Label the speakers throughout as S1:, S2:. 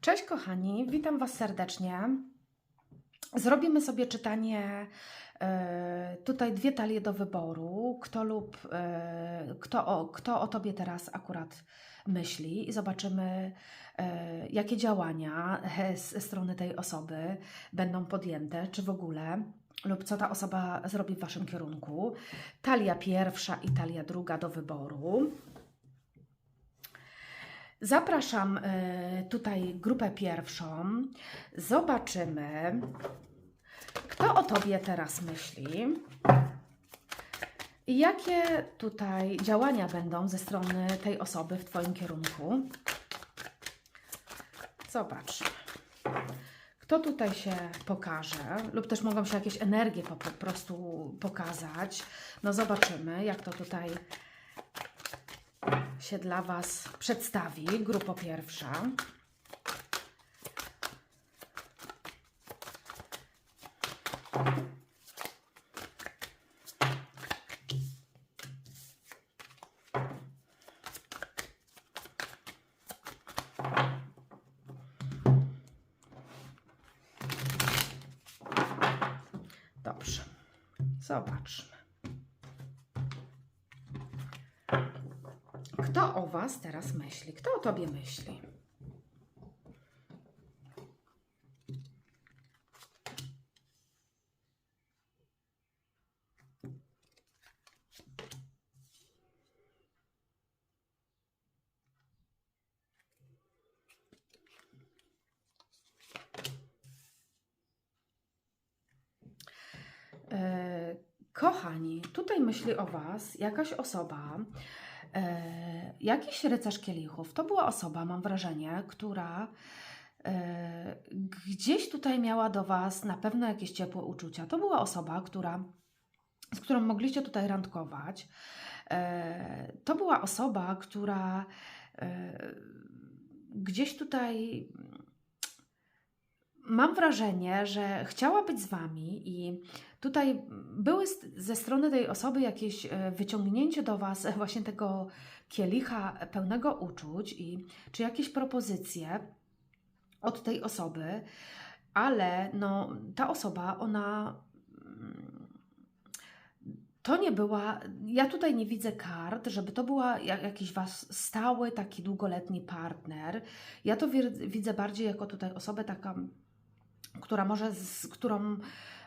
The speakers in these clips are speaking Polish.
S1: Cześć kochani, witam Was serdecznie. Zrobimy sobie czytanie. e, Tutaj dwie talie do wyboru. Kto lub e, kto o, kto o tobie teraz akurat myśli, i zobaczymy, e, jakie działania e, z strony tej osoby będą podjęte, czy w ogóle, lub co ta osoba zrobi w waszym kierunku. Talia pierwsza i talia druga do wyboru. Zapraszam e, tutaj grupę pierwszą. Zobaczymy, kto o tobie teraz myśli. I jakie tutaj działania będą ze strony tej osoby w Twoim kierunku? Zobacz. Kto tutaj się pokaże, lub też mogą się jakieś energie po, po prostu pokazać. No zobaczymy, jak to tutaj się dla Was przedstawi. Grupa pierwsza. Dobrze. Zobaczmy. Kto o Was teraz myśli? Kto o Tobie myśli? E, Kochani, tutaj myśli o Was jakaś osoba, e, jakiś rycerz kielichów. To była osoba, mam wrażenie, która e, gdzieś tutaj miała do Was na pewno jakieś ciepłe uczucia. To była osoba, która, z którą mogliście tutaj randkować. E, to była osoba, która e, gdzieś tutaj mam wrażenie, że chciała być z Wami i tutaj były ze strony tej osoby jakieś e, wyciągnięcie do Was właśnie tego kielicha pełnego uczuć i czy jakieś propozycje od tej osoby, ale no, ta osoba, ona mm, to nie była, ja tutaj nie widzę kart, żeby to była ja- jakiś Was stały, taki długoletni partner. Ja to wi- widzę bardziej jako tutaj osobę taka, która może z którą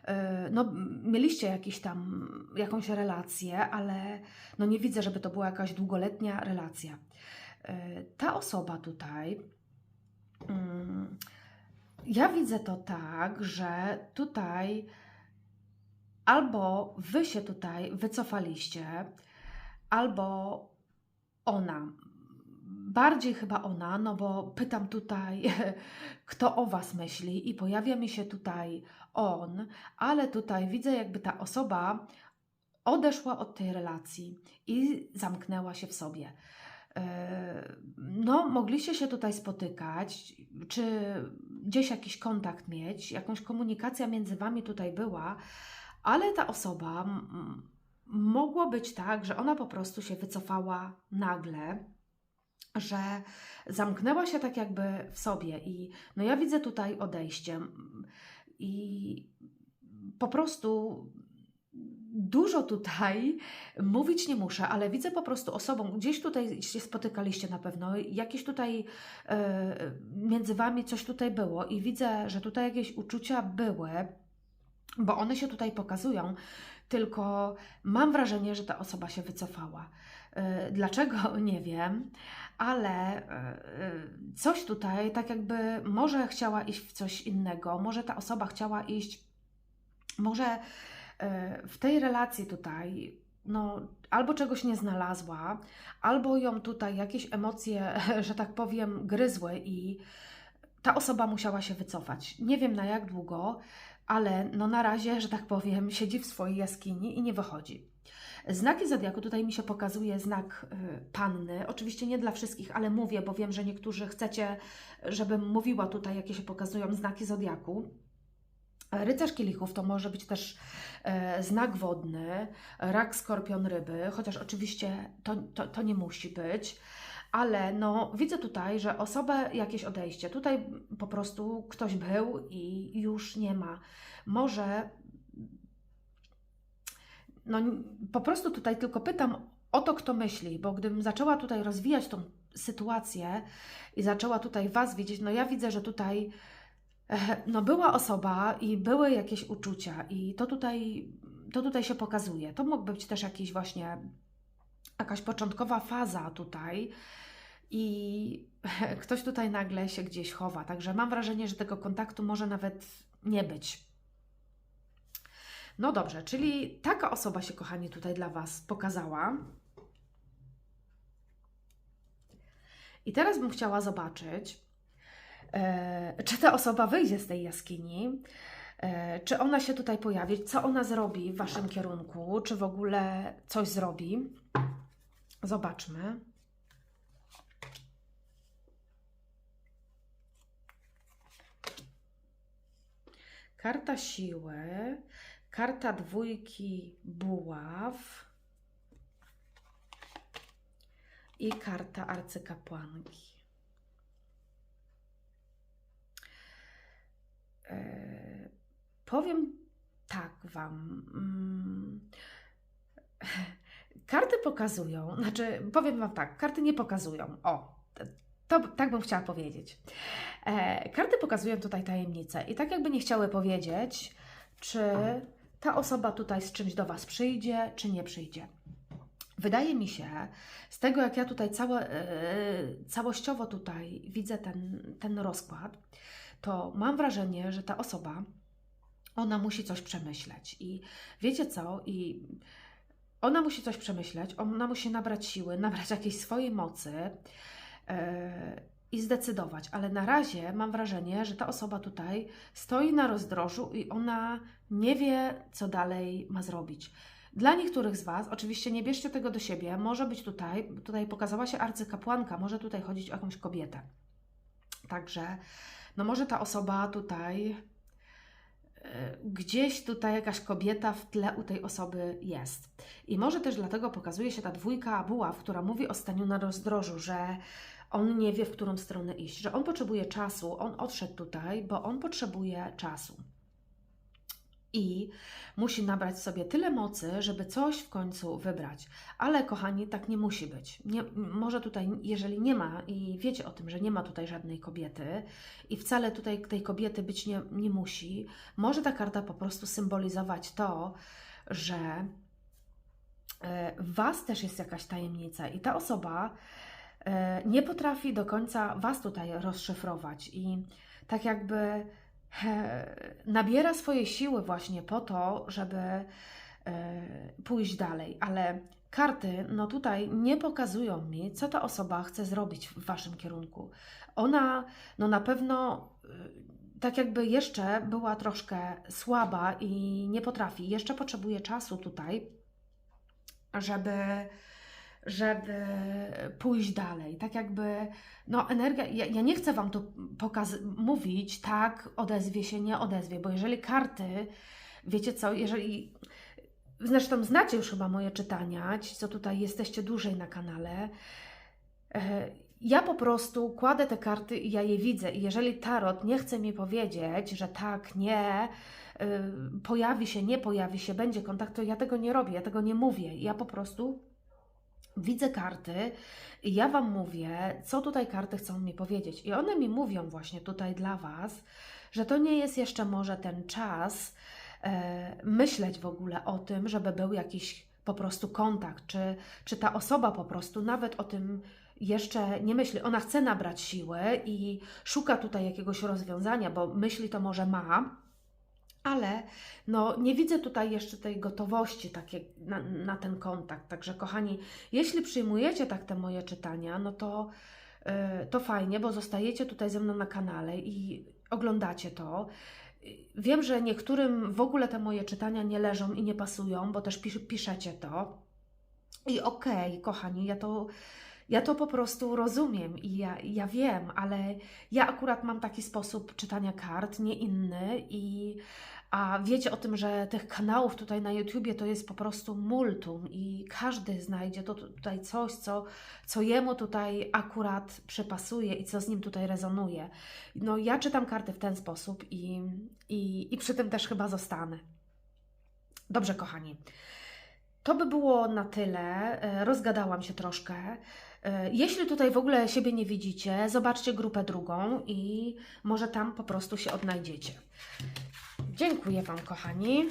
S1: e, no, mieliście jakiś tam, jakąś relację, ale no nie widzę, żeby to była jakaś długoletnia relacja. E, Ta osoba tutaj, mm, ja widzę to tak, że tutaj albo wy się tutaj wycofaliście, albo ona. Bardziej chyba ona, no bo pytam tutaj, kto o was myśli, i pojawia mi się tutaj on, ale tutaj widzę, jakby ta osoba odeszła od tej relacji i zamknęła się w sobie. E, No, mogliście się tutaj spotykać, czy gdzieś jakiś kontakt mieć, jakąś komunikacja między wami tutaj była, ale ta osoba mogło być tak, że ona po prostu się wycofała nagle, że zamknęła się tak jakby w sobie i no ja widzę tutaj odejście i po prostu dużo tutaj mówić nie muszę, ale widzę po prostu osobą, gdzieś tutaj się spotykaliście na pewno, jakieś tutaj e, między wami coś tutaj było i widzę, że tutaj jakieś uczucia były, bo one się tutaj pokazują, tylko mam wrażenie, że ta osoba się wycofała. E, Dlaczego? Nie wiem, ale e, e, coś tutaj, tak jakby może chciała iść w coś innego, może ta osoba chciała iść, może w tej relacji tutaj, no, albo czegoś nie znalazła, albo ją tutaj jakieś emocje, że tak powiem, gryzły i ta osoba musiała się wycofać. Nie wiem na jak długo, ale no na razie, że tak powiem, siedzi w swojej jaskini i nie wychodzi. Znaki zodiaku, tutaj mi się pokazuje znak y, panny. Oczywiście nie dla wszystkich, ale mówię, bo wiem, że niektórzy chcecie, żebym mówiła tutaj, jakie się pokazują znaki zodiaku. Rycerz kielichów to może być też e, znak wodny, rak, skorpion, ryby, chociaż oczywiście to, to, to nie musi być. ale no widzę tutaj, że osobę jakieś odejście. Tutaj po prostu ktoś był i już nie ma. Może no po prostu tutaj tylko pytam o to, kto myśli, bo gdybym zaczęła tutaj rozwijać tą sytuację i zaczęła tutaj Was widzieć, no ja widzę, że tutaj e, no była osoba i były jakieś uczucia i to tutaj, to tutaj się pokazuje. To mógł być też jakiś właśnie jakaś początkowa faza tutaj i ktoś tutaj nagle się gdzieś chowa. Także mam wrażenie, że tego kontaktu może nawet nie być. No dobrze, czyli taka osoba się, kochani, tutaj dla Was pokazała. I teraz bym chciała zobaczyć, e, czy ta osoba wyjdzie z tej jaskini, e, czy ona się tutaj pojawi, co ona zrobi w Waszym kierunku, czy w ogóle coś zrobi. Zobaczmy. Karta siły, karta dwójki buław i karta arcykapłanki. E, powiem tak Wam. Mm, karty pokazują, znaczy powiem Wam tak, karty nie pokazują. O, to tak bym chciała powiedzieć. E, karty pokazują tutaj tajemnicę i tak jakby nie chciały powiedzieć, czy ta osoba tutaj z czymś do Was przyjdzie, czy nie przyjdzie. Wydaje mi się, z tego jak ja tutaj całe, e, całościowo tutaj widzę ten, ten rozkład, to mam wrażenie, że ta osoba, ona musi coś przemyśleć. I wiecie co? I ona musi coś przemyśleć, ona musi nabrać siły, nabrać jakiejś swojej mocy yy, i zdecydować. Ale na razie mam wrażenie, że ta osoba tutaj stoi na rozdrożu i ona nie wie, co dalej ma zrobić. Dla niektórych z Was, oczywiście nie bierzcie tego do siebie, może być tutaj, tutaj pokazała się arcykapłanka, może tutaj chodzić o jakąś kobietę. Także, no może ta osoba tutaj gdzieś tutaj jakaś kobieta w tle u tej osoby jest. I może też dlatego pokazuje się ta dwójka buław, która mówi o staniu na rozdrożu, że on nie wie, w którą stronę iść, że on potrzebuje czasu, on odszedł tutaj, bo on potrzebuje czasu i musi nabrać sobie tyle mocy, żeby coś w końcu wybrać. Ale kochani, tak nie musi być. Nie, może tutaj, jeżeli nie ma i wiecie o tym, że nie ma tutaj żadnej kobiety i wcale tutaj tej kobiety być nie, nie musi, może ta karta po prostu symbolizować to, że e, w Was też jest jakaś tajemnica i ta osoba e, nie potrafi do końca Was tutaj rozszyfrować i tak jakby nabiera swoje siły właśnie po to, żeby e, pójść dalej, ale karty, no tutaj nie pokazują mi, co ta osoba chce zrobić w Waszym kierunku. Ona, no na pewno, e, tak jakby jeszcze była troszkę słaba i nie potrafi, jeszcze potrzebuje czasu tutaj, żeby żeby pójść dalej. Tak jakby, no energia, ja, ja nie chcę Wam tu pokaz mówić, tak, odezwie się, nie odezwie, bo jeżeli karty, wiecie co, jeżeli, zresztą znacie już chyba moje czytania, ci co tutaj jesteście dłużej na kanale, e, ja po prostu kładę te karty i ja je widzę i jeżeli tarot nie chce mi powiedzieć, że tak, nie, y, pojawi się, nie pojawi się, będzie kontakt, to ja tego nie robię, ja tego nie mówię. Ja po prostu widzę karty i ja Wam mówię, co tutaj karty chcą mi powiedzieć. I one mi mówią właśnie tutaj dla Was, że to nie jest jeszcze może ten czas e, myśleć w ogóle o tym, żeby był jakiś po prostu kontakt, czy, czy ta osoba po prostu nawet o tym jeszcze nie myśli. Ona chce nabrać siłę i szuka tutaj jakiegoś rozwiązania, bo myśli to może ma, ale no, nie widzę tutaj jeszcze tej gotowości takie na, na, ten kontakt. Także, kochani, jeśli przyjmujecie tak te moje czytania, no to, yy, to fajnie, bo zostajecie tutaj ze mną na kanale i oglądacie to. Wiem, że niektórym w ogóle te moje czytania nie leżą i nie pasują, bo też pis piszecie to. I okej, okay, kochani, ja to ja to po prostu rozumiem i ja, ja wiem, ale ja akurat mam taki sposób czytania kart, nie inny i A wiecie o tym, że tych kanałów tutaj na YouTubie to jest po prostu multum i każdy znajdzie to tutaj coś, co, co jemu tutaj akurat przypasuje i co z nim tutaj rezonuje. No ja czytam karty w ten sposób i, i, i przy tym też chyba zostanę. Dobrze, kochani. To by było na tyle. E, Rozgadałam się troszkę. E, Jeśli tutaj w ogóle siebie nie widzicie, zobaczcie grupę drugą i może tam po prostu się odnajdziecie. Dziękuję Wam, kochani.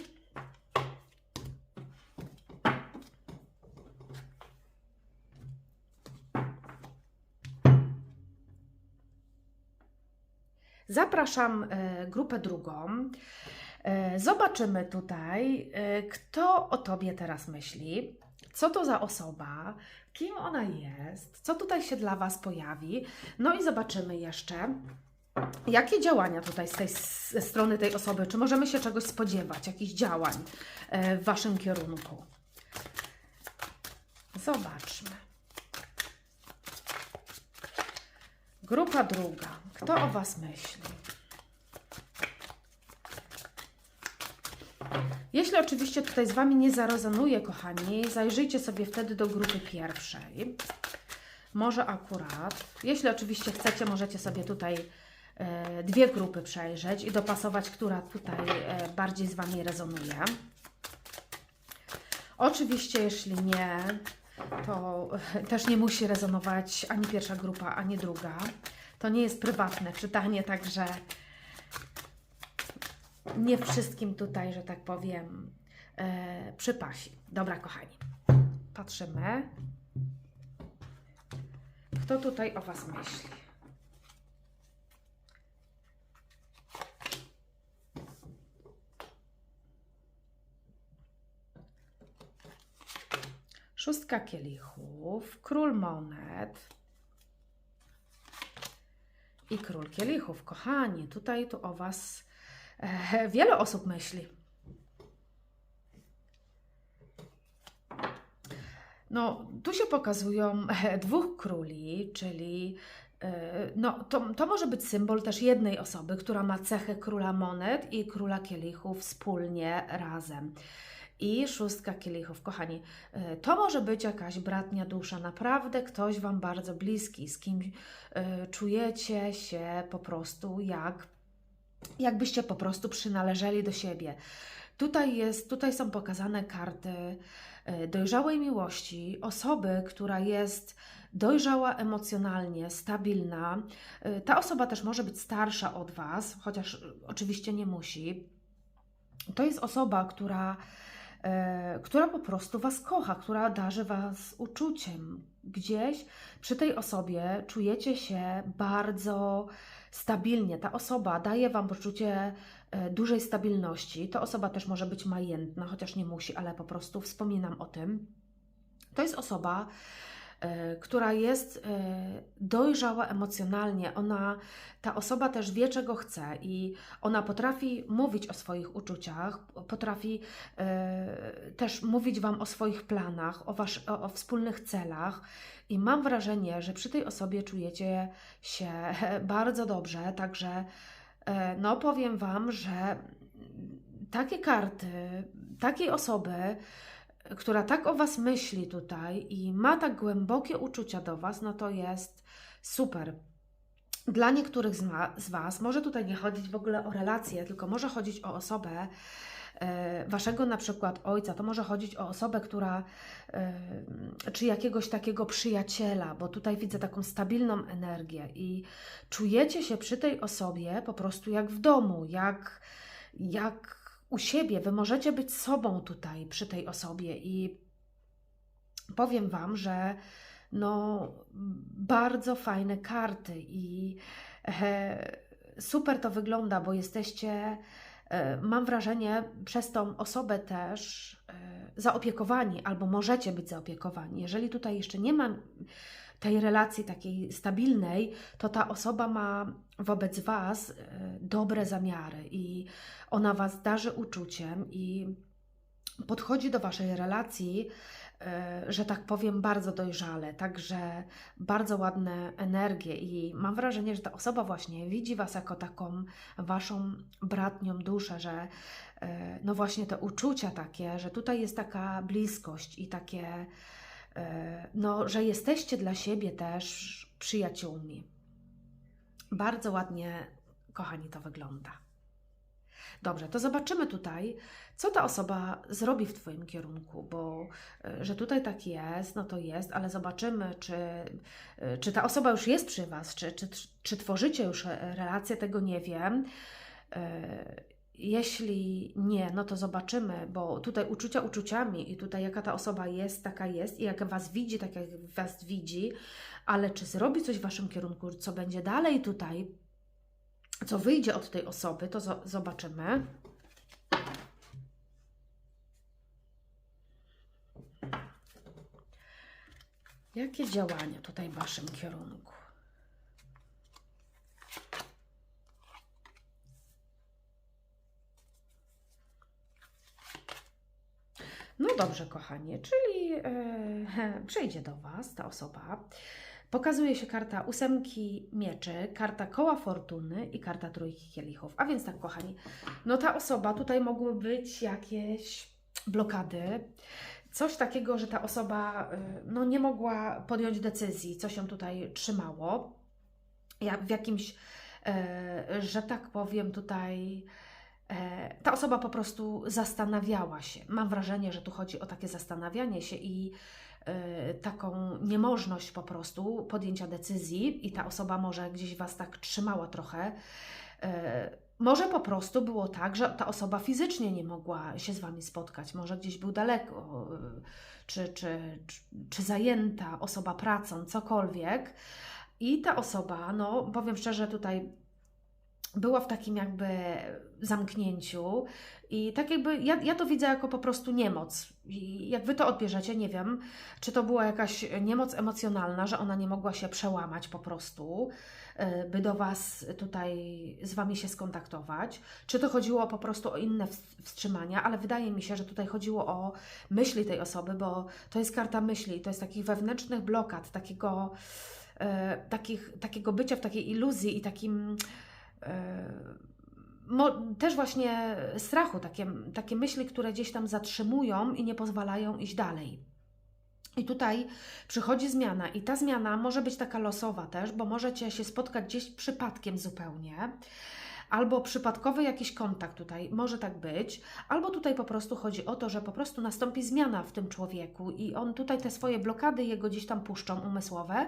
S1: Zapraszam e, grupę drugą. E, Zobaczymy tutaj, kto o Tobie teraz myśli, co to za osoba, kim ona jest, co tutaj się dla Was pojawi. No i zobaczymy jeszcze, jakie działania tutaj z tej s- strony tej osoby, czy możemy się czegoś spodziewać, jakichś działań e, w Waszym kierunku. Zobaczmy. Grupa druga. Kto o Was myśli? Jeśli oczywiście tutaj z Wami nie zarezonuje, kochani, zajrzyjcie sobie wtedy do grupy pierwszej. Może akurat. Jeśli oczywiście chcecie, możecie sobie tutaj e, dwie grupy przejrzeć i dopasować, która tutaj e, bardziej z Wami rezonuje. Oczywiście, jeśli nie, to e, też nie musi rezonować ani pierwsza grupa, ani druga. To nie jest prywatne czytanie, także nie wszystkim tutaj, że tak powiem, e, przypasi. Dobra, kochani, patrzymy. Kto tutaj o Was myśli? Szóstka kielichów, król monet i król kielichów. Kochani, tutaj tu o Was wiele osób myśli. No, tu się pokazują dwóch króli, czyli e, no, to, to może być symbol też jednej osoby, która ma cechę króla monet i króla kielichów wspólnie razem. I szóstka kielichów, kochani, e, to może być jakaś bratnia dusza, naprawdę ktoś Wam bardzo bliski, z kim e, czujecie się po prostu jak, jakbyście po prostu przynależeli do siebie. Tutaj, jest, tutaj są pokazane karty e, dojrzałej miłości, osoby, która jest dojrzała emocjonalnie, stabilna. E, Ta osoba też może być starsza od Was, chociaż e, oczywiście nie musi. To jest osoba, która, która po prostu Was kocha, która darzy Was uczuciem. Gdzieś przy tej osobie czujecie się bardzo stabilnie. Ta osoba daje Wam poczucie e, dużej stabilności. Ta osoba też może być majętna, chociaż nie musi, ale po prostu wspominam o tym. To jest osoba, e, która jest e, dojrzała emocjonalnie. Ona, ta osoba też wie, czego chce i ona potrafi mówić o swoich uczuciach, potrafi e, też mówić Wam o swoich planach, o, wasz, o, o wspólnych celach. I mam wrażenie, że przy tej osobie czujecie się bardzo dobrze, także e, no powiem Wam, że takie karty, takiej osoby, która tak o Was myśli tutaj i ma tak głębokie uczucia do Was, no to jest super. Dla niektórych z, z Was może tutaj nie chodzić w ogóle o relacje, tylko może chodzić o osobę, e, Waszego na przykład ojca, to może chodzić o osobę, która, e, czy jakiegoś takiego przyjaciela, bo tutaj widzę taką stabilną energię i czujecie się przy tej osobie po prostu jak w domu, jak, jak u siebie. Wy możecie być sobą tutaj przy tej osobie i powiem Wam, że no bardzo fajne karty i super to wygląda, bo jesteście, e, mam wrażenie, przez tą osobę też e, zaopiekowani, albo możecie być zaopiekowani. Jeżeli tutaj jeszcze nie ma tej relacji takiej stabilnej, to ta osoba ma wobec Was e, dobre zamiary i ona Was darzy uczuciem i podchodzi do Waszej relacji e, że tak powiem, bardzo dojrzale, także bardzo ładne energie i mam wrażenie, że ta osoba właśnie widzi Was jako taką Waszą bratnią duszę, że e, no właśnie te uczucia takie, że tutaj jest taka bliskość i takie, no, że jesteście dla siebie też przyjaciółmi. Bardzo ładnie, kochani, to wygląda. Dobrze, to zobaczymy tutaj, co ta osoba zrobi w Twoim kierunku, bo e, że tutaj tak jest, no to jest, ale zobaczymy, czy, e, czy ta osoba już jest przy Was, czy, czy, czy tworzycie już e, relację, tego nie wiem. Jeśli nie, no to zobaczymy, bo tutaj uczucia uczuciami i tutaj jaka ta osoba jest, taka jest i jak Was widzi, tak jak Was widzi, ale czy zrobi coś w Waszym kierunku, co będzie dalej tutaj, co wyjdzie od tej osoby, to zo- zobaczymy. Jakie działania tutaj w Waszym kierunku? No dobrze, kochanie, czyli e, przejdzie do Was ta osoba. Pokazuje się karta ósemki mieczy, karta koła fortuny i karta trójki kielichów. A więc tak, kochani, no ta osoba, tutaj mogły być jakieś blokady, coś takiego, że ta osoba y, no, nie mogła podjąć decyzji, co się tutaj trzymało. Jak w jakimś, e, że tak powiem, tutaj e, ta osoba po prostu zastanawiała się. Mam wrażenie, że tu chodzi o takie zastanawianie się i e, taką niemożność po prostu podjęcia decyzji, i ta osoba może gdzieś Was tak trzymała trochę. E, Może po prostu było tak, że ta osoba fizycznie nie mogła się z Wami spotkać, może gdzieś był daleko, e, czy, czy, czy, czy zajęta osoba pracą, cokolwiek. I ta osoba, no powiem szczerze, tutaj była w takim jakby zamknięciu i tak jakby ja, ja to widzę jako po prostu niemoc. I jak wy to odbierzecie, nie wiem, czy to była jakaś niemoc emocjonalna, że ona nie mogła się przełamać po prostu, y, by do was tutaj z wami się skontaktować, czy to chodziło po prostu o inne ws- wstrzymania, ale wydaje mi się, że tutaj chodziło o myśli tej osoby, bo to jest karta myśli, to jest takich wewnętrznych blokad, takiego, e, takich, takiego bycia w takiej iluzji i takim e, też właśnie strachu, takie, takie myśli, które gdzieś tam zatrzymują i nie pozwalają iść dalej. I tutaj przychodzi zmiana, i ta zmiana może być taka losowa też, bo możecie się spotkać gdzieś przypadkiem zupełnie, albo przypadkowy jakiś kontakt tutaj, może tak być, albo tutaj po prostu chodzi o to, że po prostu nastąpi zmiana w tym człowieku i on tutaj te swoje blokady jego gdzieś tam puszczą umysłowe.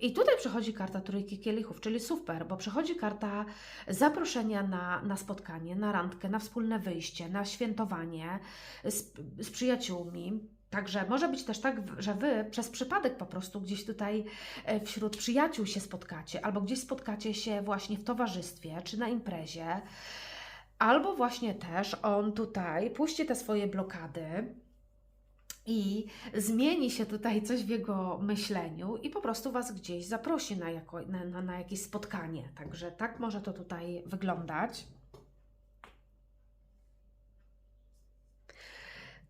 S1: I tutaj przychodzi karta trójki kielichów, czyli super, bo przychodzi karta zaproszenia na, na spotkanie, na randkę, na wspólne wyjście, na świętowanie z, z przyjaciółmi. Także może być też tak, że Wy przez przypadek po prostu gdzieś tutaj e, wśród przyjaciół się spotkacie, albo gdzieś spotkacie się właśnie w towarzystwie, czy na imprezie, albo właśnie też on tutaj puści te swoje blokady i zmieni się tutaj coś w jego myśleniu i po prostu Was gdzieś zaprosi na, jako, na, na, na jakieś spotkanie. Także tak może to tutaj wyglądać.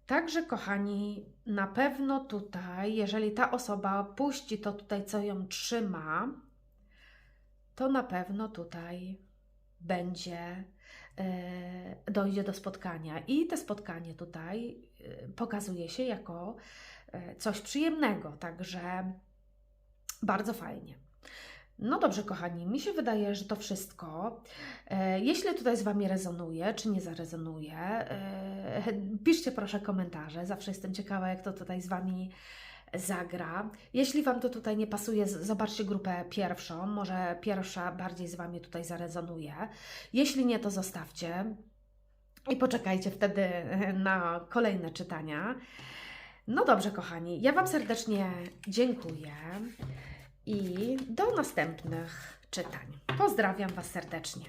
S1: Także, kochani, na pewno tutaj, jeżeli ta osoba puści to tutaj, co ją trzyma, to na pewno tutaj będzie, e, dojdzie do spotkania. I to spotkanie tutaj e, pokazuje się jako e, coś przyjemnego, także bardzo fajnie. No dobrze, kochani, mi się wydaje, że to wszystko. E, Jeśli tutaj z Wami rezonuje, czy nie zarezonuje, e, piszcie proszę komentarze. Zawsze jestem ciekawa, jak to tutaj z Wami zagra. Jeśli Wam to tutaj nie pasuje, zobaczcie grupę pierwszą. Może pierwsza bardziej z Wami tutaj zarezonuje. Jeśli nie, to zostawcie i poczekajcie wtedy na kolejne czytania. No dobrze, kochani, ja Wam serdecznie dziękuję i do następnych czytań. Pozdrawiam Was serdecznie.